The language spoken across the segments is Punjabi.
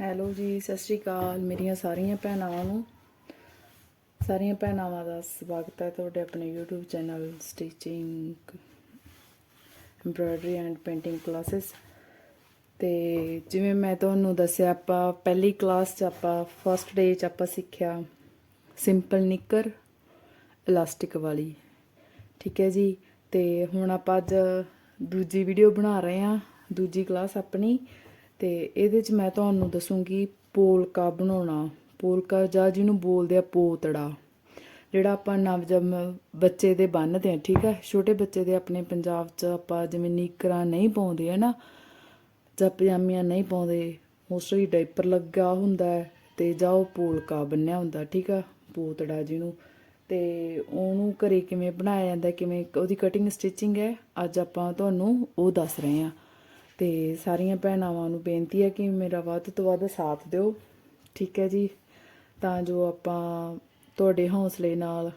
ਹੈਲੋ ਜੀ, ਸਤਿ ਸ਼੍ਰੀ ਅਕਾਲ। ਮੇਰੀਆਂ ਸਾਰੀਆਂ ਭੈਣਾਂ ਨੂੰ, ਸਾਰੀਆਂ ਭੈਣਾਂ ਦਾ ਸਵਾਗਤ ਹੈ ਤੁਹਾਡੇ ਆਪਣੇ YouTube channel stitching embroidery and painting classes ਤੇ ਜਿਵੇਂ ਮੈਂ ਤੁਹਾਨੂੰ ਦੱਸਿਆ, ਆਪਾਂ ਪਹਿਲੀ ਕਲਾਸ 'ਚ ਆਪਾਂ ਫਸਟ ਡੇ 'ਚ ਆਪਾਂ ਸਿੱਖਿਆ ਸਿੰਪਲ ਨਿੱਕਰ ਇਲਾਸਟਿਕ ਵਾਲੀ। ਠੀਕ ਹੈ ਜੀ? ਤੇ ਹੁਣ ਆਪਾਂ ਅੱਜ ਦੂਜੀ ਵੀਡੀਓ ਬਣਾ ਰਹੇ ਹਾਂ, ਦੂਜੀ ਕਲਾਸ ਆਪਣੀ। ਤੇ ਇਹਦੇ 'ਚ ਮੈਂ ਤੁਹਾਨੂੰ ਦੱਸੂਗੀ ਪੋਲਕਾ ਬਣਾਉਣਾ। ਪੋਲਕਾ ਜਾਂ ਜਿਹਨੂੰ ਬੋਲਦੇ ਆ ਪੋਤੜਾ, ਜਿਹੜਾ ਆਪਾਂ ਨਵਜੰਮ ਬੱਚੇ ਦੇ ਬੰਨਦੇ ਆ, ਠੀਕ ਹੈ ਛੋਟੇ ਬੱਚੇ ਦੇ ਆਪਣੇ ਪੰਜਾਬ 'ਚ ਆਪਾਂ ਜਿਵੇਂ ਨੀਕਰਾਂ ਨਹੀਂ ਪਾਉਂਦੇ, ਹੈ ਨਾ? ਜਾਂ ਪਜਾਮੀਆਂ ਨਹੀਂ ਪਾਉਂਦੇ ਮੋਸਟਲੀ ਡਾਈਪਰ ਲੱਗਾ ਹੁੰਦਾ ਹੈ ਤੇ ਜਾਂ ਉਹ ਪੋਲਕਾ ਬੰਨਿਆ ਹੁੰਦਾ, ਠੀਕ ਆ? ਪੋਤੜਾ ਜਿਹਨੂੰ। ਤੇ ਉਹਨੂੰ ਘਰੇ ਕਿਵੇਂ ਬਣਾਇਆ ਜਾਂਦਾ, ਕਿਵੇਂ ਉਹਦੀ ਕਟਿੰਗ ਸਟਿਚਿੰਗ ਹੈ, ਅੱਜ ਆਪਾਂ ਤੁਹਾਨੂੰ ਉਹ ਦੱਸ ਰਹੇ ਹਾਂ। ਤੇ ਸਾਰੀਆਂ ਭੈਣਾਵਾਂ ਨੂੰ ਬੇਨਤੀ ਹੈ ਕਿ ਮੇਰਾ ਵੱਧ ਤੋਂ ਵੱਧ ਸਾਥ ਦਿਓ। ਠੀਕ ਹੈ ਜੀ? ਤਾਂ ਜੋ ਆਪਾਂ ਤੁਹਾਡੇ ਹੌਸਲੇ ਨਾਲ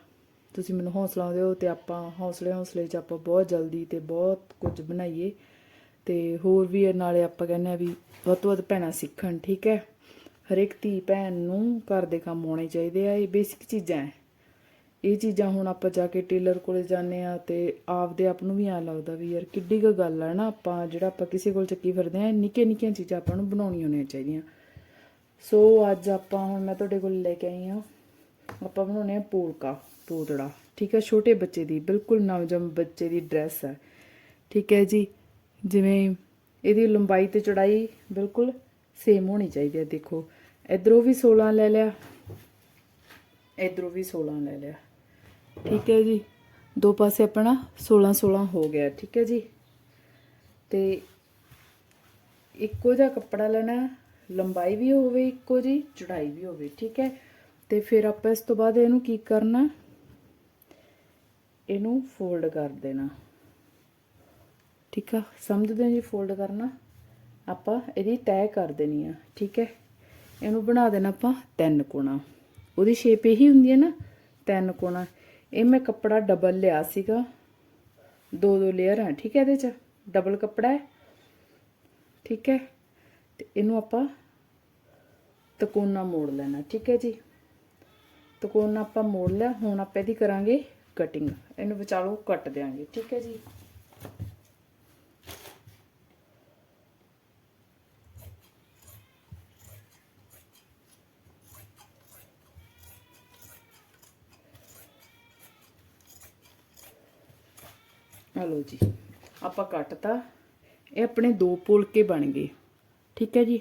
ਤੁਸੀਂ ਮੈਨੂੰ ਹੌਸਲਾ ਦਿਓ ਤੇ ਆਪਾਂ ਹੌਸਲੇ ਹੌਸਲੇ 'ਚ ਆਪਾਂ ਬਹੁਤ ਜਲਦੀ ਤੇ ਬਹੁਤ ਕੁਝ ਬਣਾਈਏ। ਤੇ ਹੋਰ ਵੀ ਇਹ ਨਾਲੇ ਆਪਾਂ ਕਹਿੰਦੇ ਆ ਵੀ ਵੱਧ ਤੋਂ ਵੱਧ ਭੈਣਾਂ ਸਿੱਖਣ। ਠੀਕ ਹੈ? ਹਰੇਕ ਧੀ ਭੈਣ ਨੂੰ ਘਰ ਦੇ ਕੰਮ ਆਉਣੇ ਚਾਹੀਦੇ ਆ, ਇਹ ਬੇਸਿਕ ਚੀਜ਼ਾਂ ਹੈ। ਇਹ ਚੀਜ਼ਾਂ ਹੁਣ ਆਪਾਂ ਜਾ ਕੇ ਟੇਲਰ ਕੋਲੇ ਜਾਂਦੇ ਆ ਤੇ ਆਪਦੇ ਆਪ ਨੂੰ ਵੀ ਐਂ ਲੱਗਦਾ ਵੀ ਯਾਰ ਕਿੱਡੀ ਕੁ ਗੱਲ ਹੈ ਨਾ ਆਪਾਂ ਜਿਹੜਾ ਆਪਾਂ ਕਿਸੇ ਕੋਲ ਚੱਕੀ ਫਿਰਦੇ ਆ ਨਿੱਕੀਆਂ ਨਿੱਕੀਆਂ ਚੀਜ਼ਾਂ ਆਪਾਂ ਨੂੰ ਬਣਾਉਣੀਆਂ ਹੋਣੀਆਂ ਚਾਹੀਦੀਆਂ। ਸੋ ਅੱਜ ਆਪਾਂ ਹੁਣ ਮੈਂ ਤੁਹਾਡੇ ਕੋਲ ਲੈ ਕੇ ਆਈ ਹਾਂ, ਆਪਾਂ ਬਣਾਉਣੇ ਆ ਪੋਲਕਾ, ਪੋਤੜਾ, ਠੀਕ ਹੈ ਛੋਟੇ ਬੱਚੇ ਦੀ, ਬਿਲਕੁਲ ਨਵਜੰਮ ਬੱਚੇ ਦੀ ਡਰੈਸ ਹੈ ਠੀਕ ਹੈ ਜੀ, ਜਿਵੇਂ ਇਹਦੀ ਲੰਬਾਈ ਤੇ ਚੌੜਾਈ ਬਿਲਕੁਲ ਸੇਮ ਹੋਣੀ ਚਾਹੀਦੀ ਹੈ ਦੇਖੋ। ਇਧਰੋਂ ਵੀ 16 ਲੈ ਲਿਆ, ਇਧਰੋਂ ਵੀ 16 ਲੈ ਲਿਆ। ਠੀਕ ਹੈ ਜੀ। ਦੋ ਪਾਸੇ ਆਪਣਾ 16 16 ਹੋ ਗਿਆ, ਠੀਕ ਹੈ ਜੀ। ਤੇ ਇੱਕੋ ਜਿਹਾ ਕੱਪੜਾ ਲੈਣਾ, ਲੰਬਾਈ ਵੀ ਹੋਵੇ ਇੱਕੋ ਜੀ ਚੜਾਈ ਵੀ ਹੋਵੇ, ਠੀਕ ਹੈ। ਤੇ ਫਿਰ ਆਪਾਂ ਇਸ ਤੋਂ ਬਾਅਦ ਇਹਨੂੰ ਕੀ ਕਰਨਾ? ਇਹਨੂੰ ਫੋਲਡ ਕਰ ਦੇਣਾ। ਠੀਕ ਆ? ਸਮਝਦੇ ਹੋ ਜੀ ਫੋਲਡ ਕਰਨਾ? ਆਪਾਂ ਇਹਦੀ ਤੈਅ ਕਰ ਦੇਣੀ ਆ, ਠੀਕ ਹੈ। ਇਹਨੂੰ ਬਣਾ ਦੇਣਾ ਆਪਾਂ ਤਿੰਨ ਕੋਣਾ। ਉਹਦੀ ਸ਼ੇਪ ਇਹੀ ਹੁੰਦੀ ਹੈ ਨਾ, ਤਿੰਨ ਕੋਣਾ। ਇਹ ਮੈਂ ਕੱਪੜਾ ਡਬਲ ਲਿਆ ਸੀਗਾ। ਦੋ ਦੋ ਲੇਅਰ ਆ, ਠੀਕ ਹੈ ਇਹਦੇ ਚ? ਡਬਲ ਕੱਪੜਾ ਹੈ। ਠੀਕ ਹੈ। ਤੇ ਇਹਨੂੰ ਆਪਾਂ ਤਕੋਨਾ ਮੋੜ ਲੈਣਾ, ਠੀਕ ਹੈ ਜੀ? ਤਕੋਨਾ ਆਪਾਂ ਮੋੜ ਲਿਆ, ਹੁਣ ਆਪਾਂ ਇਹਦੀ ਕਰਾਂਗੇ ਕਟਿੰਗ ਇਹਨੂੰ ਵਿਚਾਲੋ, ਕੱਟ ਦਿਆਂਗੇ, ਠੀਕ ਹੈ ਜੀ? ਹਲੋ ਜੀ, ਆਪਾਂ ਕੱਟਤਾ। ਇਹ ਆਪਣੇ ਦੋ ਪੁਲਕੇ ਬਣ ਗਏ। ਠੀਕ ਹੈ ਜੀ?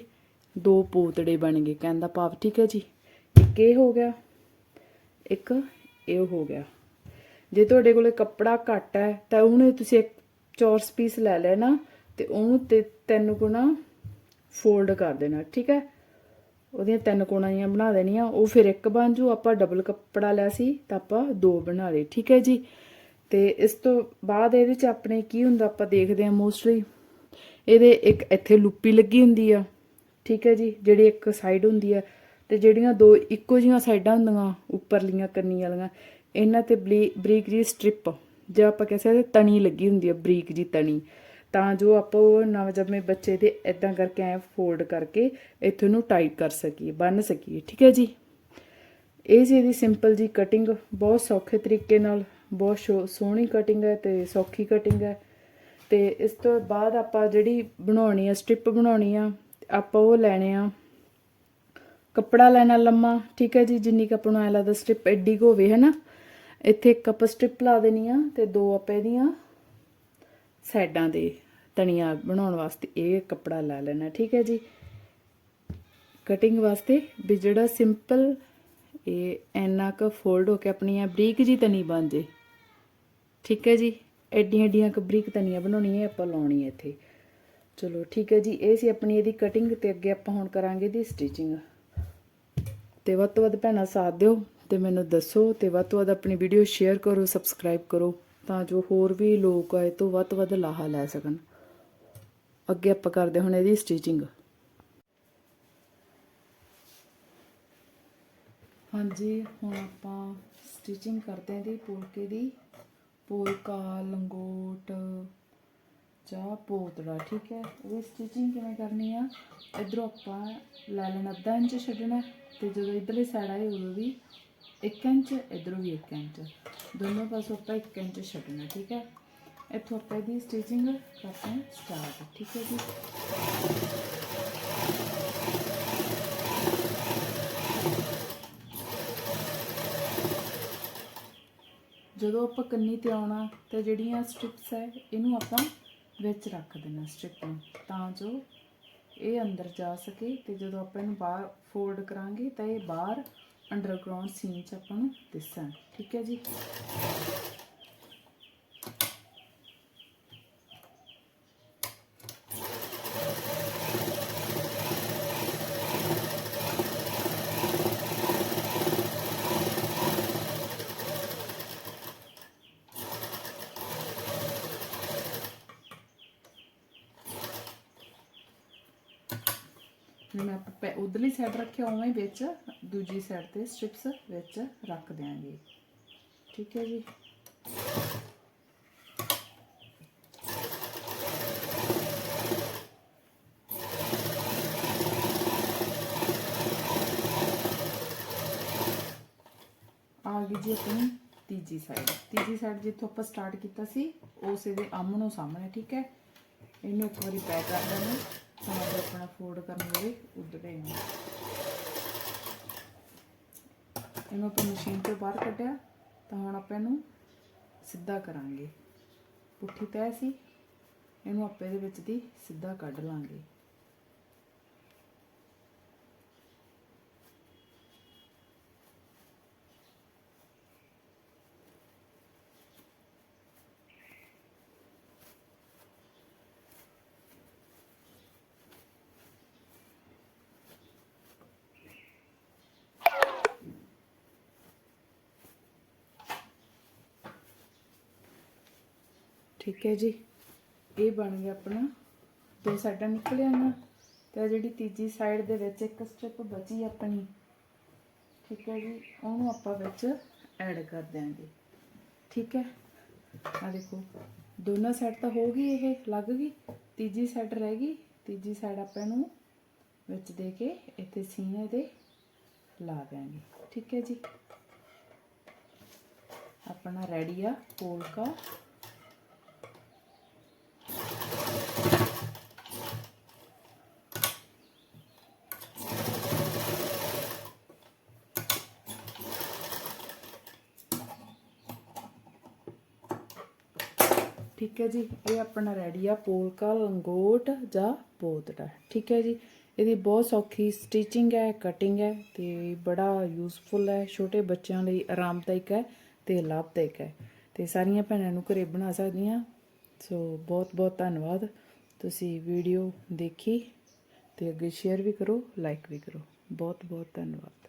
ਦੋ ਪੋਤੜੇ ਬਣ ਗਏ ਕਹਿੰਦਾ ਭਾਵ ਠੀਕ ਹੈ ਜੀ? ਇੱਕ ਇਹ ਹੋ ਗਿਆ, ਇੱਕ ਇਹ ਹੋ ਗਿਆ। ਜੇ ਤੁਹਾਡੇ ਕੋਲੇ ਕੱਪੜਾ ਘੱਟ ਹੈ, ਤਾਂ ਉਹਨੇ ਤੁਸੀਂ ਇੱਕ ਚੌਰਸ ਪੀਸ ਲੈ ਲੈਣਾ ਤੇ ਉਹਨੂੰ ਤੇ ਤਿੰਨ ਗੁਣਾ ਫੋਲਡ ਕਰ ਦੇਣਾ, ਠੀਕ ਹੈ? ਉਹਦੀਆਂ ਤਿੰਨ ਕੋਣਾਂ ਬਣਾ ਦੇਣੀਆਂ, ਉਹ ਫਿਰ ਇੱਕ ਬਣ ਜੂ, ਆਪਾਂ ਡਬਲ ਕੱਪੜਾ ਲਿਆ ਸੀ, ਤਾਂ ਆਪਾਂ ਦੋ ਬਣਾ ਲਏ, ਠੀਕ ਹੈ ਜੀ? ਤੇ ਇਸ ਤੋਂ ਬਾਅਦ ਇਹਦੇ ਚ ਆਪਣੇ ਕੀ ਹੁੰਦਾ ਆਪਾਂ ਦੇਖਦੇ ਹਾਂ ਮੋਸਟਲੀ ਇਹਦੇ ਇੱਕ ਇੱਥੇ ਲੁੱਪੀ ਲੱਗੀ ਹੁੰਦੀ ਆ, ਠੀਕ ਹੈ ਜੀ, ਜਿਹੜੀ ਇੱਕ ਸਾਈਡ ਹੁੰਦੀ ਆ ਤੇ ਜਿਹੜੀਆਂ ਦੋ ਇੱਕੋ ਜੀਆਂ ਸਾਈਡਾਂ ਹੁੰਦੀਆਂ ਉੱਪਰਲੀਆਂ ਕੰਨੀ ਵਾਲੀਆਂ, ਇਹਨਾਂ ਤੇ ਬਲੀ- ਬਰੀਕ ਜੀ ਸਟ੍ਰਿਪ ਜਾਂ ਆਪਾਂ ਕਹਿ ਸਕਦੇ ਤਣੀ ਲੱਗੀ ਹੁੰਦੀ ਆ, ਬਰੀਕ ਜੀ ਤਣੀ, ਤਾਂ ਜੋ ਆਪਾਂ ਉਹ ਨਵਜੰਮੇ ਬੱਚੇ ਦੇ ਇਦਾਂ ਕਰਕੇ ਐ ਫੋਲਡ ਕਰਕੇ ਇੱਥੇ ਨੂੰ ਟਾਈਟ ਕਰ ਸਕੀਏ, ਬੰਨ ਸਕੀਏ, ਠੀਕ ਹੈ ਜੀ। ਇਹ ਜੀ ਇਹਦੀ ਸਿੰਪਲ ਜੀ ਕਟਿੰਗ ਬਹੁਤ ਸੌਖੇ ਤਰੀਕੇ ਨਾਲ ਬਹੁਤ ਸ਼ੋ- ਸੋਹਣੀ ਕਟਿੰਗ ਹੈ ਤੇ ਸੌਖੀ ਕਟਿੰਗ ਹੈ। ਤੇ ਇਸ ਤੋਂ ਬਾਅਦ ਆਪਾਂ ਜਿਹੜੀ ਬਣਾਉਣੀ ਆ ਸਟ੍ਰਿਪ ਬਣਾਉਣੀ ਆ, ਆਪਾਂ ਉਹ ਲੈਣੇ ਆ। ਕੱਪੜਾ ਲੈਣਾ ਲੰਮਾ, ਠੀਕ ਹੈ ਜੀ, ਜਿੰਨੀ ਕੁ ਆਪਾਂ ਨੂੰ ਐ ਲੱਗਦਾ ਸਟ੍ਰਿਪ ਐਡੀ ਕੁ ਹੋਵੇ ਹੈ ਨਾ ਇੱਥੇ ਇੱਕ ਕੱਪ ਸਟ੍ਰਿਪ ਲਾ ਦੇਣੀ ਆ ਤੇ ਦੋ ਆਪਾਂ ਇਹਦੀਆਂ ਸਾਈਡਾਂ ਦੇ ਤਣੀਆਂ ਬਣਾਉਣ ਵਾਸਤੇ ਇਹ ਕੱਪੜਾ ਲੈ ਲੈਣਾ, ਠੀਕ ਹੈ ਜੀ। ਕਟਿੰਗ ਵਾਸਤੇ ਵੀ ਜਿਹੜਾ ਸਿੰਪਲ ਇਹ ਐਨਾ ਕੁ ਫੋਲਡ ਹੋ ਕੇ ਆਪਣੀਆਂ ਬਰੀਕ ਜੀ ਤਣੀ ਬਣ ਜੇ। ਠੀਕ ਹੈ ਜੀ, ਐਡੀਆਂ ਐਡੀਆਂ ਕ ਬਰੀਕ ਤਣੀਆਂ ਬਣਾਉਣੀਆਂ ਇਹ ਆਪਾਂ ਲਾਉਣੀ ਹੈ ਇੱਥੇ। ਚਲੋ ਠੀਕ ਹੈ ਜੀ, ਇਹ ਸੀ ਆਪਣੀ ਇਹਦੀ ਕਟਿੰਗ ਤੇ ਅੱਗੇ ਆਪਾਂ ਹੁਣ ਕਰਾਂਗੇ ਦੀ ਸਟਿਚਿੰਗ ਤੇ ਵੱਧ ਤੋਂ ਵੱਧ ਭੈਣਾਂ ਸਾਥ ਦਿਓ ਤੇ ਮੈਨੂੰ ਦੱਸੋ ਤੇ ਵੱਧ ਤੋਂ ਵੱਧ ਆਪਣੀ ਵੀਡੀਓ ਸ਼ੇਅਰ ਕਰੋ ਸਬਸਕ੍ਰਾਈਬ ਕਰੋ, ਤਾਂ ਜੋ ਹੋਰ ਵੀ ਲੋਕ ਆਏ ਤੋਂ ਵੱਧ ਤੋਂ ਵੱਧ ਲਾਹਾ ਲੈ ਸਕਣ। ਅੱਗੇ ਆਪਾਂ ਕਰਦੇ ਹੁਣ ਇਹਦੀ ਸਟਿਚਿੰਗ ਹਾਂਜੀ, ਹੁਣ ਆਪਾਂ ਸਟਿਚਿੰਗ ਕਰਦੇ ਹਾਂ ਦੀ ਪੋਲਕੇ ਦੀ। ਪੋਲਕਾ ਲੰਗੋਟ ਜਾਂ ਪੋਤੜਾ, ਠੀਕ ਹੈ? ਉਹ ਸਟਿਚਿੰਗ ਕਿਵੇਂ ਕਰਨੀ ਆ? ਇਧਰੋਂ ਆਪਾਂ ਲੈ ਲੈਣਾ ਅੱਧਾ ਇੰਚ ਛੱਡਣਾ ਤੇ ਜਦੋਂ ਇਧਰਲੀ ਸਾਈਡ ਆਏ, ਉਦੋਂ ਵੀ 1 ਇੰਚ, ਇਧਰੋਂ ਵੀ 1 ਇੰਚ। ਦੋਨੋਂ ਪਾਸੋਂ ਆਪਾਂ 1 ਇੰਚ ਛੱਡਣਾ, ਠੀਕ ਹੈ? ਇੱਥੋਂ ਆਪਾਂ ਇਹਦੀ ਸਟਿਚਿੰਗ ਕਰਦੇ ਹਾਂ ਸਟਾਰਟ ਠੀਕ ਹੈ ਜੀ? ਜਦੋਂ ਆਪਾਂ ਕੰਨੀ ਤੇ ਆਉਣਾ, ਤਾਂ ਜਿਹੜੀਆਂ ਸਟ੍ਰਿਪਸ ਹੈ, ਇਹਨੂੰ ਆਪਾਂ ਵਿੱਚ ਰੱਖ ਦੇਣਾ ਸਟ੍ਰਿਪ ਨੂੰ, ਤਾਂ ਜੋ ਇਹ ਅੰਦਰ ਜਾ ਸਕੇ ਤੇ ਜਦੋਂ ਆਪਾਂ ਇਹਨੂੰ ਬਾਹਰ ਫੋਲਡ ਕਰਾਂਗੇ, ਤਾਂ ਇਹ ਬਾਹਰ ਅੰਡਰਗਰਾਉਂਡ ਸੀਨ ਚ ਆਪਾਂ ਨੂੰ ਦਿਸਣ। ਠੀਕ ਹੈ ਜੀ ਜਿਵੇਂ ਆਪਾਂ ਪੈ- ਉਧਰਲੀ ਸਾਈਡ ਰੱਖਿਆ ਉਵੇਂ ਹੀ ਵਿੱਚ, ਦੂਜੀ ਸਾਈਡ ਤੇ ਸਟ੍ਰਿਪਸ ਵਿੱਚ ਰੱਖ ਦਿਆਂਗੇ। ਠੀਕ ਹੈ ਜੀ। ਆ ਗਈ ਜੀ ਆਪਣੀ ਤੀਜੀ ਸਾਈਡ ਤੀਜੀ ਸਾਈਡ ਜਿੱਥੋਂ ਆਪਾਂ ਸਟਾਰਟ ਕੀਤਾ ਸੀ, ਉਸੇ ਦੇ ਆਮਣੋ ਸਾਹਮਣੇ, ਠੀਕ ਹੈ। ਇਹਨੂੰ ਇੱਕ ਵਾਰੀ ਪੈਕ ਕਰ ਦੇਣਾ ਤਾਂ ਆਪਣਾ ਫੋਲਡ ਕਰਨ ਵੇਲੇ ਗਏ ਨੇ ਇਹਨੂੰ ਆਪਾਂ ਮਸ਼ੀਨ ਤੋਂ ਬਾਹਰ ਕੱਢਿਆ, ਤਾਂ ਹੁਣ ਆਪਾਂ ਇਹਨੂੰ ਸਿੱਧਾ ਕਰਾਂਗੇ। ਪੁੱਠੀ ਤੈ ਸੀ, ਇਹਨੂੰ ਆਪਾਂ ਇਹਦੇ ਵਿੱਚ ਦੀ ਸਿੱਧਾ ਕੱਢ ਲਾਂਗੇ। ਠੀਕ ਹੈ ਜੀ। ਇਹ ਬਣ ਗਿਆ ਆਪਣਾ। ਦੋ ਸਾਈਡਾਂ ਨਿਕਲਿਆ ਨਾ। ਤੇ ਜਿਹੜੀ ਤੀਜੀ ਸਾਈਡ ਦੇ ਵਿੱਚ ਇੱਕ ਸਟ੍ਰਿਪ ਬਚੀ ਆਪਣੀ। ਠੀਕ ਹੈ ਜੀ। ਉਹਨੂੰ ਆਪਾਂ ਵਿੱਚ ਐਡ ਕਰ ਦਿਆਂਗੇ। ਠੀਕ ਹੈ। ਆ ਦੇਖੋ। ਦੋਨਾਂ ਸਾਈਡ ਤਾਂ ਹੋ ਗਈ ਇਹ, ਲੱਗ ਗਈ। ਤੀਜੀ ਸਾਈਡ ਰਹਿ ਗਈ। ਤੀਜੀ ਸਾਈਡ ਆਪਾਂ ਇਹਨੂੰ ਵਿੱਚ ਦੇ ਕੇ ਇੱਥੇ ਸੀਨੇ ਦੇ ਲਾ ਦਿਆਂਗੇ। ਠੀਕ ਹੈ ਜੀ। ਆਪਣਾ ਰੈਡੀ ਆ। ਪੋਲਕਾ ਠੀਕ ਹੈ ਜੀ, ਇਹ ਆਪਣਾ ਰੈਡੀ ਆ, ਪੋਲਕਾ, ਲੰਗੋਟ ਜਾਂ ਪੋਤੜਾ। ਠੀਕ ਹੈ ਜੀ, ਇਹਦੀ ਬਹੁਤ ਸੌਖੀ ਸਟਿਚਿੰਗ ਹੈ ਕਟਿੰਗ ਹੈ ਤੇ ਬੜਾ ਯੂਸਫੁਲ ਹੈ, ਛੋਟੇ ਬੱਚਿਆਂ ਲਈ ਆਰਾਮਦਾਇਕ ਹੈ ਤੇ ਲਾਭਦਾਇਕ ਹੈ। ਤੇ ਸਾਰੀਆਂ ਭੈਣਾਂ ਨੂੰ ਘਰੇ ਬਣਾ ਸਕਦੀਆਂ ਸੋ ਬਹੁਤ ਬਹੁਤ ਧੰਨਵਾਦ। ਤੁਸੀਂ ਵੀਡੀਓ ਦੇਖੀ ਤੇ ਅੱਗੇ ਸ਼ੇਅਰ ਵੀ ਕਰੋ ਲਾਈਕ ਵੀ ਕਰੋ। ਬਹੁਤ ਬਹੁਤ ਧੰਨਵਾਦ।